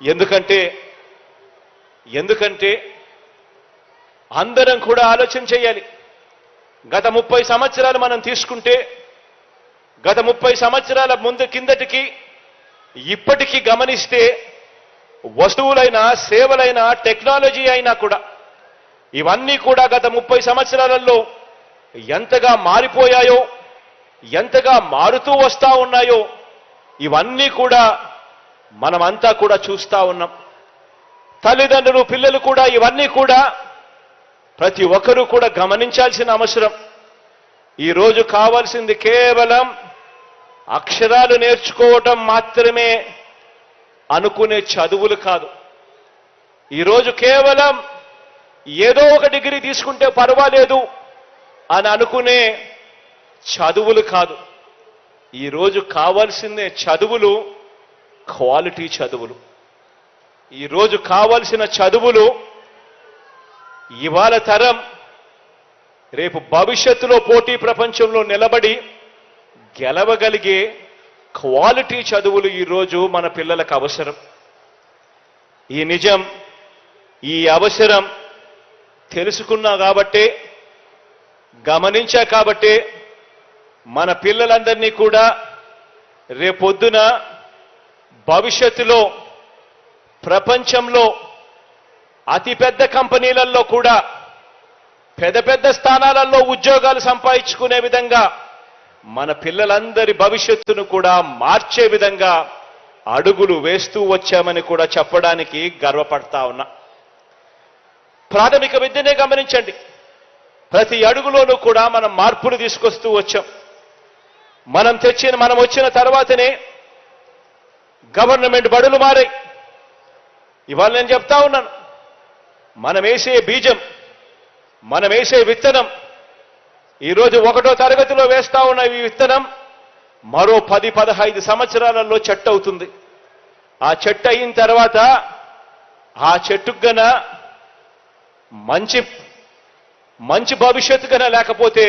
ఎందుకంటే ఎందుకంటే అందరం కూడా ఆలోచన చేయాలి. గత ముప్పై సంవత్సరాలు మనం తీసుకుంటే గత ముప్పై సంవత్సరాల ముందు కిందటికి ఇప్పటికీ గమనిస్తే వస్తువులైనా సేవలైనా టెక్నాలజీ అయినా కూడా ఇవన్నీ కూడా గత ముప్పై సంవత్సరాలలో ఎంతగా మారిపోయాయో ఎంతగా మారుతూ వస్తూ ఉన్నాయో ఇవన్నీ కూడా మనమంతా కూడా చూస్తా ఉన్నాం. తల్లిదండ్రులు పిల్లలు కూడా ఇవన్నీ కూడా ప్రతి ఒక్కరూ కూడా గమనించాల్సిన అవసరం. ఈరోజు కావాల్సింది కేవలం అక్షరాలు నేర్చుకోవటం మాత్రమే అనుకునే చదువులు కాదు. ఈరోజు కేవలం ఏదో ఒక డిగ్రీ తీసుకుంటే పర్వాలేదు అని అనుకునే చదువులు కాదు. ఈరోజు కావాల్సిందే చదువులు క్వాలిటీ చదువులు. ఈరోజు కావలసిన చదువులు ఇవాళ తరం రేపు భవిష్యత్తులో పోటీ ప్రపంచంలో నిలబడి గెలవగలిగే క్వాలిటీ చదువులు ఈరోజు మన పిల్లలకు అవసరం. ఈ నిజం ఈ అవసరం తెలుసుకున్నా కాబట్టే గమనించా కాబట్టే మన పిల్లలందరినీ కూడా రేపొద్దున భవిష్యత్తులో ప్రపంచంలో అతిపెద్ద కంపెనీలలో కూడా పెద్ద పెద్ద స్థానాలలో ఉద్యోగాలు సంపాదించుకునే విధంగా మన పిల్లలందరి భవిష్యత్తును కూడా మార్చే విధంగా అడుగులు వేస్తూ వచ్చామని కూడా చెప్పడానికి గర్వపడతా ఉన్నా. ప్రాథమిక విద్యనే గమనించండి. ప్రతి అడుగులోనూ కూడా మనం మార్పులు తీసుకొస్తూ వచ్చాం. మనం తెచ్చిన మనం వచ్చిన తర్వాతనే గవర్నమెంట్ బడులు మారాయి ఇవాళ నేను చెప్తా ఉన్నాను. మనం వేసే బీజం మనం వేసే విత్తనం ఈరోజు ఒకటో తరగతిలో వేస్తా ఉన్న ఈ విత్తనం మరో పది పదహైదు సంవత్సరాలలో చెట్టు అవుతుంది. ఆ చెట్టు అయిన తర్వాత ఆ చెట్టుకు గన మంచి మంచి భవిష్యత్తు గన లేకపోతే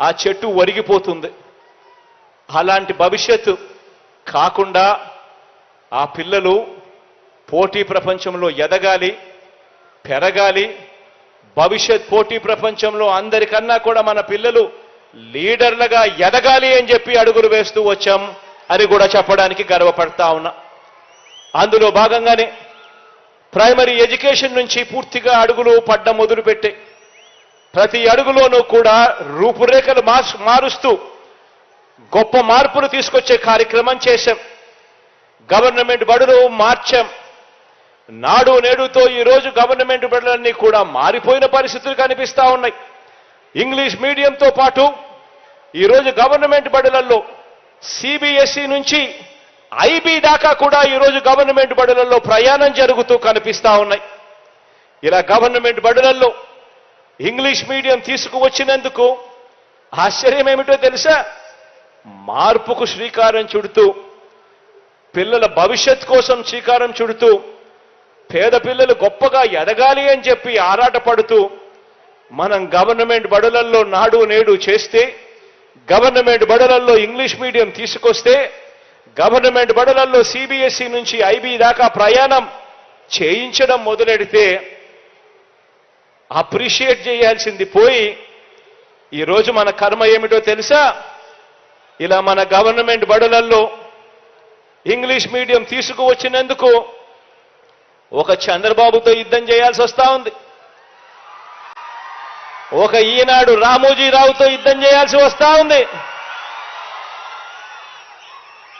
ఆ చెట్టు ఒరిగిపోతుంది. అలాంటి భవిష్యత్తు కాకుండా ఆ పిల్లలు పోటీ ప్రపంచంలో ఎదగాలి పెరగాలి. భవిష్యత్ పోటీ ప్రపంచంలో అందరికన్నా కూడా మన పిల్లలు లీడర్లుగా ఎదగాలి అని చెప్పి అడుగులు వేస్తూ వచ్చాం అని కూడా చెప్పడానికి గర్వపడతా ఉన్నా. అందులో భాగంగానే ప్రైమరీ ఎడ్యుకేషన్ నుంచి పూర్తిగా అడుగులు పడ్డం మొదలుపెట్టే. ప్రతి అడుగులోనూ కూడా రూపురేఖలు మారుస్తూ గొప్ప మార్పులు తీసుకొచ్చే కార్యక్రమం చేశాం. గవర్నమెంట్ బడులు మార్చాం. నాడు నేడుతో ఈ రోజు గవర్నమెంట్ బడులన్నీ కూడా మారిపోయిన పరిస్థితులు కనిపిస్తా ఉన్నాయి. ఇంగ్లీష్ మీడియంతో పాటు ఈరోజు గవర్నమెంట్ బడులలో సిబిఎస్ఈ నుంచి ఐబీ దాకా కూడా ఈరోజు గవర్నమెంట్ బడులలో ప్రయాణం జరుగుతూ కనిపిస్తా ఉన్నాయి. ఇలా గవర్నమెంట్ బడులలో ఇంగ్లీష్ మీడియం తీసుకువచ్చినందుకు ఆశ్చర్యం ఏమిటో తెలుసా? మార్పుకు శ్రీకారం చుడుతూ పిల్లల భవిష్యత్ కోసం చీకారం చుడుతూ పేద పిల్లలు గొప్పగా ఎదగాలి అని చెప్పి ఆరాటపడుతూ మనం గవర్నమెంట్ బడులల్లో నాడు నేడు చేస్తే గవర్నమెంట్ బడులల్లో ఇంగ్లీష్ మీడియం తీసుకొస్తే గవర్నమెంట్ బడులల్లో సిబిఎస్ఈ నుంచి ఐబీ దాకా ప్రయాణం చేయించడం మొదలెడితే అప్రిషియేట్ చేయాల్సింది పోయి ఈరోజు మన కర్మ ఏమిటో తెలుసా? ఇలా మన గవర్నమెంట్ బడులల్లో ఇంగ్లీష్ మీడియం తీసుకువచ్చినందుకు ఒక చంద్రబాబుతో యుద్ధం చేయాల్సి వస్తా ఉంది. ఒక ఈనాడు రామోజీరావుతో యుద్ధం చేయాల్సి వస్తా ఉంది.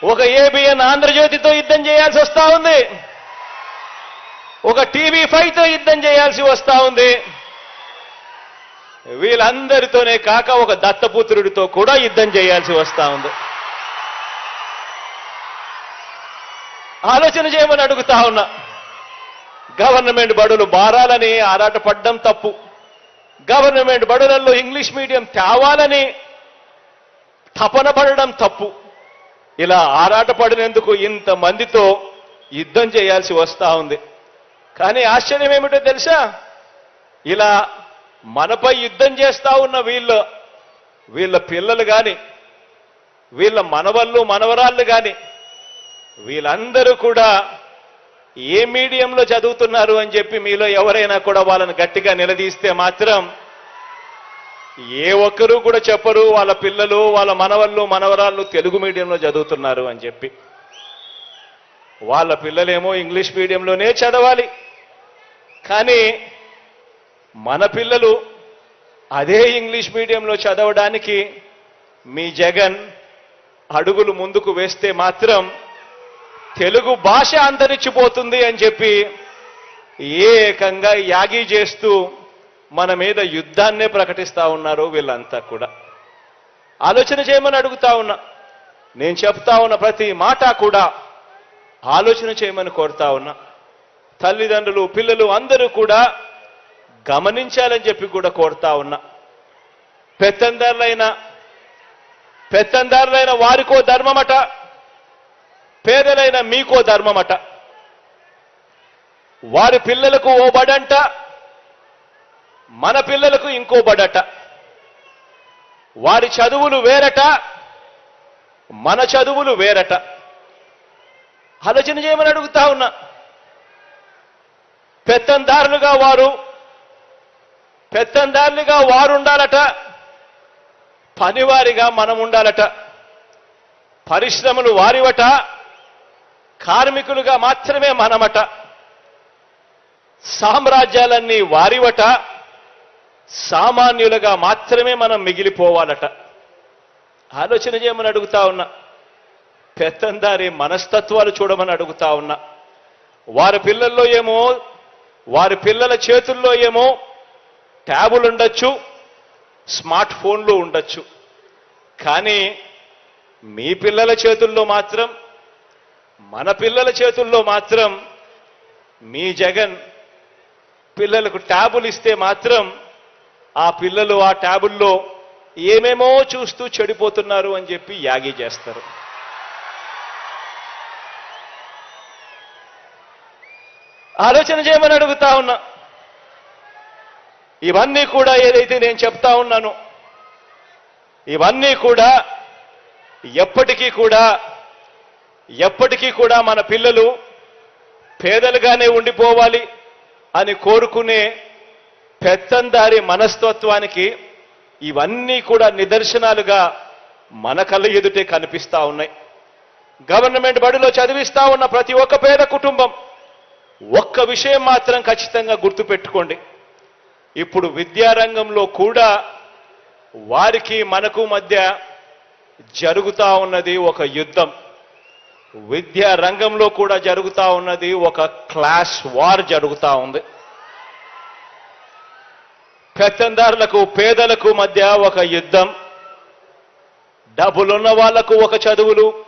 ఒక ఏబిఎన్ ఆంధ్రజ్యోతితో యుద్ధం చేయాల్సి వస్తా ఉంది. ఒక టీవీ ఫైవ్తో యుద్ధం చేయాల్సి వస్తా ఉంది. వీళ్ళందరితోనే కాక ఒక దత్తపుత్రుడితో కూడా యుద్ధం చేయాల్సి వస్తా ఉంది. ఆలోచన చేయమని అడుగుతా ఉన్నా. గవర్నమెంట్ బడులు బారాలని ఆరాటపడ్డం తప్పు. గవర్నమెంట్ బడులలో ఇంగ్లీష్ మీడియం తేవాలని తపన పడడం తప్పు. ఇలా ఆరాటపడినందుకు ఇంతమందితో యుద్ధం చేయాల్సి వస్తా ఉంది. కానీ ఆశ్చర్యం ఏమిటో తెలుసా? ఇలా మనపై యుద్ధం చేస్తా ఉన్న వీళ్ళు వీళ్ళ పిల్లలు కానీ వీళ్ళ మనవళ్ళు మనవరాళ్ళు కానీ వీళ్ళందరూ కూడా ఏ మీడియంలో చదువుతున్నారు అని చెప్పి మీలో ఎవరైనా కూడా వాళ్ళని గట్టిగా నిలదీస్తే మాత్రం ఏ ఒక్కరూ కూడా చెప్పరు వాళ్ళ పిల్లలు వాళ్ళ మనవళ్ళు మనవరాళ్ళు తెలుగు మీడియంలో చదువుతున్నారు అని చెప్పి. వాళ్ళ పిల్లలేమో ఇంగ్లీష్ మీడియంలోనే చదవాలి. కానీ మన పిల్లలు అదే ఇంగ్లీష్ మీడియంలో చదవడానికి మీ జగన్ అడుగులు ముందుకు వేస్తే మాత్రం తెలుగు భాష అంతరించిపోతుంది అని చెప్పి ఏకంగా యాగి చేస్తూ మన మీద యుద్ధాన్నే ప్రకటిస్తూ ఉన్నారు వీళ్ళంతా కూడా. ఆలోచన చేయమని అడుగుతా ఉన్నా. నేను చెప్తా ఉన్న ప్రతి మాట కూడా ఆలోచన చేయమని కోరుతా ఉన్నా. తల్లిదండ్రులు పిల్లలు అందరూ కూడా గమనించాలని చెప్పి కూడా కోరుతా ఉన్నా. పెత్తందారులైన పెత్తందారులైన వారికో ధర్మమట పేదలైన మీకో ధర్మమట. వారి పిల్లలకు ఓ బడంట మన పిల్లలకు ఇంకో బడట. వారి చదువులు వేరట మన చదువులు వేరట. ఆలోచన చేయమని అడుగుతా ఉన్నా. పెత్తందారులుగా వారు పెత్తందారులుగా వారు ఉండాలట పనివారిగా మనం ఉండాలట. పరిశ్రమలు వారివట కార్మికులుగా మాత్రమే మనమట. సామ్రాజ్యాలన్నీ వారివట. సామాన్యులుగా మాత్రమే మనం మిగిలిపోవాలట. ఆలోచన చేయమని అడుగుతా ఉన్నా. పెత్తందారి మనస్తత్వాలు చూడమని అడుగుతా ఉన్నా. వారి పిల్లల్లో ఏమో వారి పిల్లల చేతుల్లో ఏమో ట్యాబులు ఉండొచ్చు స్మార్ట్ ఫోన్లు ఉండొచ్చు. కానీ మీ పిల్లల చేతుల్లో మాత్రం మన పిల్లల చేతుల్లో మాత్రం మీ జగన్ పిల్లలకు ట్యాబులు ఇస్తే మాత్రం ఆ పిల్లలు ఆ ట్యాబుల్లో ఏమేమో చూస్తూ చెడిపోతున్నారు అని చెప్పి యాగి చేస్తారు. ఆలోచన చేయమని అడుగుతా ఉన్నా. ఇవన్నీ కూడా ఏదైతే నేను చెప్తా ఉన్నానో ఇవన్నీ కూడా ఎప్పటికీ కూడా ఎప్పటికీ కూడా మన పిల్లలు పేదలుగానే ఉండిపోవాలి అని కోరుకునే పెత్తందారి మనస్తత్వానికి ఇవన్నీ కూడా నిదర్శనాలుగా మన కళ్ళ ఎదుటే కనిపిస్తూ ఉన్నాయి. గవర్నమెంట్ బడిలో చదివిస్తా ఉన్న ప్రతి ఒక్క పేద కుటుంబం ఒక్క విషయం మాత్రం ఖచ్చితంగా గుర్తుపెట్టుకోండి. ఇప్పుడు విద్యారంగంలో కూడా వారికి మనకు మధ్య జరుగుతూ ఉన్నది ఒక యుద్ధం. విద్యా రంగంలో కూడా జరుగుతూ ఉన్నది ఒక క్లాస్ వార్ జరుగుతూ ఉంది. పెత్తందారులకు పేదలకు మధ్య ఒక యుద్ధం. డబ్బులున్న వాళ్ళకు ఒక చదువులు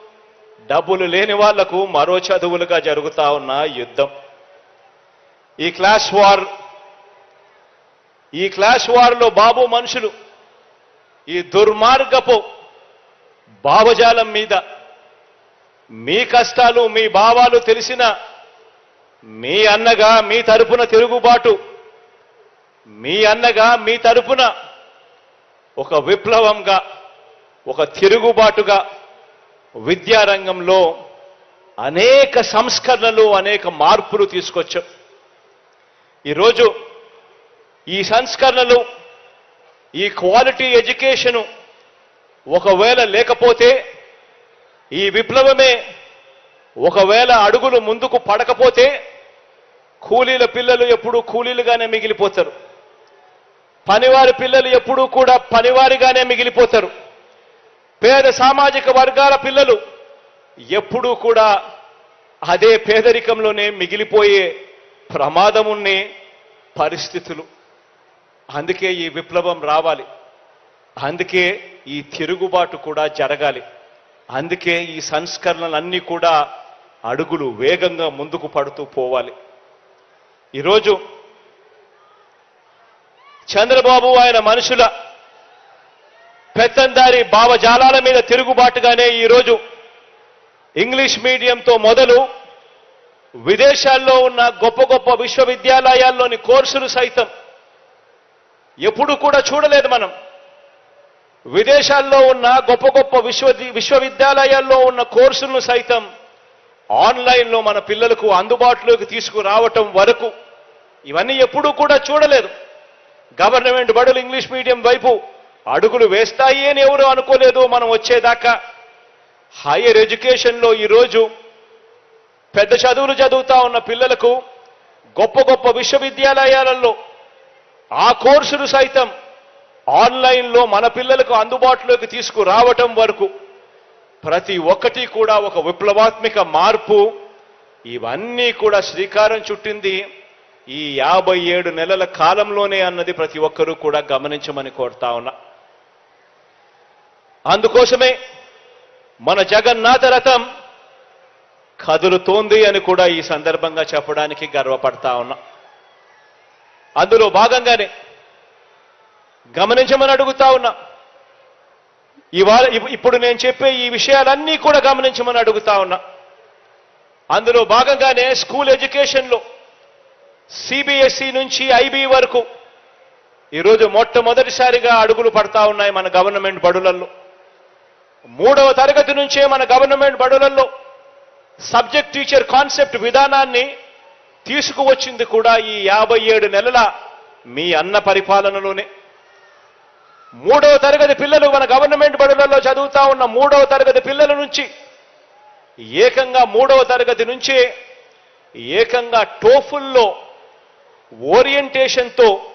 డబ్బులు లేని వాళ్ళకు మరో చదువులుగా జరుగుతూ ఉన్న యుద్ధం. ఈ క్లాస్ వార్ ఈ క్లాస్ వార్లో బాబు మనుషులు ఈ దుర్మార్గపు భావజాలం మీద మీ కష్టాలు మీ భావాలు తెలిసిన మీ అన్నగా మీ తరపున తిరుగుబాటు మీ అన్నగా మీ తరపున ఒక విప్లవంగా ఒక తిరుగుబాటుగా విద్యారంగంలో అనేక సంస్కరణలు అనేక మార్పులు తీసుకొచ్చాం. ఈరోజు ఈ సంస్కరణలు ఈ క్వాలిటీ ఎడ్యుకేషను ఒకవేళ లేకపోతే ఈ విప్లవమే ఒకవేళ అడుగులు ముందుకు పడకపోతే కూలీల పిల్లలు ఎప్పుడూ కూలీలుగానే మిగిలిపోతారు. పనివారి పిల్లలు ఎప్పుడూ కూడా పనివారిగానే మిగిలిపోతారు. పేద సామాజిక వర్గాల పిల్లలు ఎప్పుడూ కూడా అదే పేదరికంలోనే మిగిలిపోయే ప్రమాదమున్నే పరిస్థితులు. అందుకే ఈ విప్లవం రావాలి. అందుకే ఈ తిరుగుబాటు కూడా జరగాలి. అందుకే ఈ సంస్కరణలన్నీ కూడా అడుగులు వేగంగా ముందుకు పడుతూ పోవాలి. ఈరోజు చంద్రబాబు ఆయన మనుషుల పెత్తందారి భావజాలాల మీద తిరుగుబాటుగానే ఈరోజు ఇంగ్లీష్ మీడియంతో మొదలు విదేశాల్లో ఉన్న గొప్ప గొప్ప విశ్వవిద్యాలయాల్లోని కోర్సులు సైతం ఎప్పుడు కూడా చూడలేదు మనం. విదేశాల్లో ఉన్న గొప్ప గొప్ప విశ్వ విశ్వవిద్యాలయాల్లో ఉన్న కోర్సులను సైతం ఆన్లైన్లో మన పిల్లలకు అందుబాటులోకి తీసుకురావటం వరకు ఇవన్నీ ఎప్పుడూ కూడా చూడలేదు. గవర్నమెంట్ బడులు ఇంగ్లీష్ మీడియం వైపు అడుగులు వేస్తాయి అని ఎవరు అనుకోలేదు. మనం వచ్చేదాకా హైయర్ ఎడ్యుకేషన్లో ఈరోజు పెద్ద చదువులు చదువుతా ఉన్న పిల్లలకు గొప్ప గొప్ప విశ్వవిద్యాలయాలలో ఆ కోర్సులు సైతం ఆన్లైన్లో మన పిల్లలకు అందుబాటులోకి తీసుకురావటం వరకు ప్రతి ఒక్కటి కూడా ఒక విప్లవాత్మక మార్పు. ఇవన్నీ కూడా శ్రీకారం చుట్టింది ఈ యాభై ఏడు నెలల కాలంలోనే అన్నది ప్రతి ఒక్కరూ కూడా గమనించమని కోరుతా ఉన్నా. అందుకోసమే మన జగన్నాథ రథం కదులుతోంది అని కూడా ఈ సందర్భంగా చెప్పడానికి గర్వపడతా ఉన్నా. అందులో భాగంగానే గమనించమని అడుగుతా ఉన్నా. ఇవాళ ఇప్పుడు నేను చెప్పే ఈ విషయాలన్నీ కూడా గమనించమని అడుగుతా ఉన్నా. అందులో భాగంగానే స్కూల్ ఎడ్యుకేషన్లో సిబిఎస్ఈ నుంచి ఐబీ వరకు ఈరోజు మొట్టమొదటిసారిగా అడుగులు పడతా ఉన్నాయి మన గవర్నమెంట్ బడులల్లో. మూడవ తరగతి నుంచే మన గవర్నమెంట్ బడులల్లో సబ్జెక్ట్ టీచర్ కాన్సెప్ట్ విధానాన్ని తీసుకువచ్చింది కూడా ఈ యాభై ఏడు నెలల మీ అన్న పరిపాలనలోనే. మూడవ తరగతి పిల్లలు మన గవర్నమెంట్ బడులలో చదువుతా ఉన్న మూడవ తరగతి పిల్లల నుంచి ఏకంగా మూడవ తరగతి నుంచే ఏకంగా టోఫుల్లో ఓరియంటేషన్తో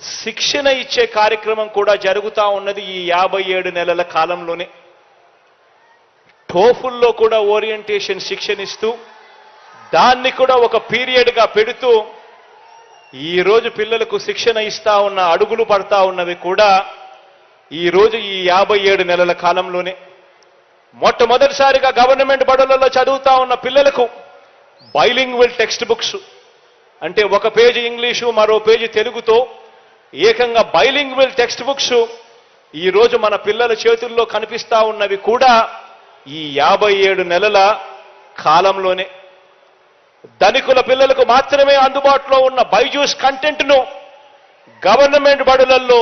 శిక్షణ ఇచ్చే కార్యక్రమం కూడా జరుగుతూ ఉన్నది ఈ యాభై ఏడు నెలల కాలంలోనే. టోఫుల్లో కూడా ఓరియంటేషన్ శిక్షణ ఇస్తూ దాన్ని కూడా ఒక పీరియడ్గా పెడుతూ ఈరోజు పిల్లలకు శిక్షణ ఇస్తా ఉన్న అడుగులు పడతా ఉన్నవి కూడా ఈరోజు ఈ యాభై ఏడు నెలల కాలంలోనే మొట్టమొదటిసారిగా గవర్నమెంట్ బడులలో చదువుతా ఉన్న పిల్లలకు బైలింగ్వల్ టెక్స్ట్ బుక్స్. అంటే ఒక పేజీ ఇంగ్లీషు మరో పేజీ తెలుగుతో ఏకంగా బైలింగ్వల్ టెక్స్ట్ బుక్స్ ఈరోజు మన పిల్లల చేతుల్లో కనిపిస్తా ఉన్నవి కూడా ఈ యాభై ఏడు నెలల కాలంలోనే. ధనికుల పిల్లలకు మాత్రమే అందుబాటులో ఉన్న బైజూస్ కంటెంట్ను గవర్నమెంట్ బడులలో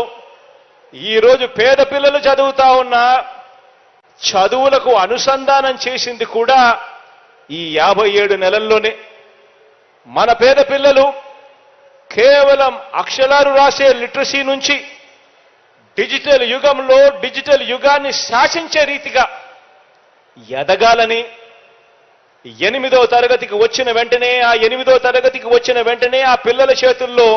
ఈరోజు పేద పిల్లలు చదువుతా ఉన్న చదువులకు అనుసంధానం చేసింది కూడా ఈ యాభై ఏడు నెలల్లోనే. మన పేద పిల్లలు కేవలం అక్షరాలు రాసే లిటరసీ నుంచి డిజిటల్ యుగంలో డిజిటల్ యుగాన్ని శాసించే రీతిగా ఎదగాలని ఎనిమిదో తరగతికి వచ్చిన వెంటనే ఆ ఎనిమిదో తరగతికి వచ్చిన వెంటనే ఆ పిల్లల చేతుల్లో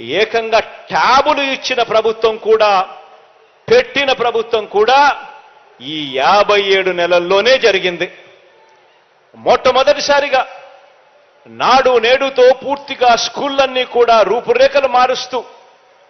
ఏకంగా ట్యాబులు ఇచ్చిన ప్రభుత్వం కూడా పెట్టిన ప్రభుత్వం కూడా ఈ యాభై ఏడు నెలల్లోనే జరిగింది. మొట్టమొదటిసారిగా నాడు నేడుతో పూర్తిగా స్కూళ్ళన్నీ కూడా రూపురేఖలు మారుస్తూ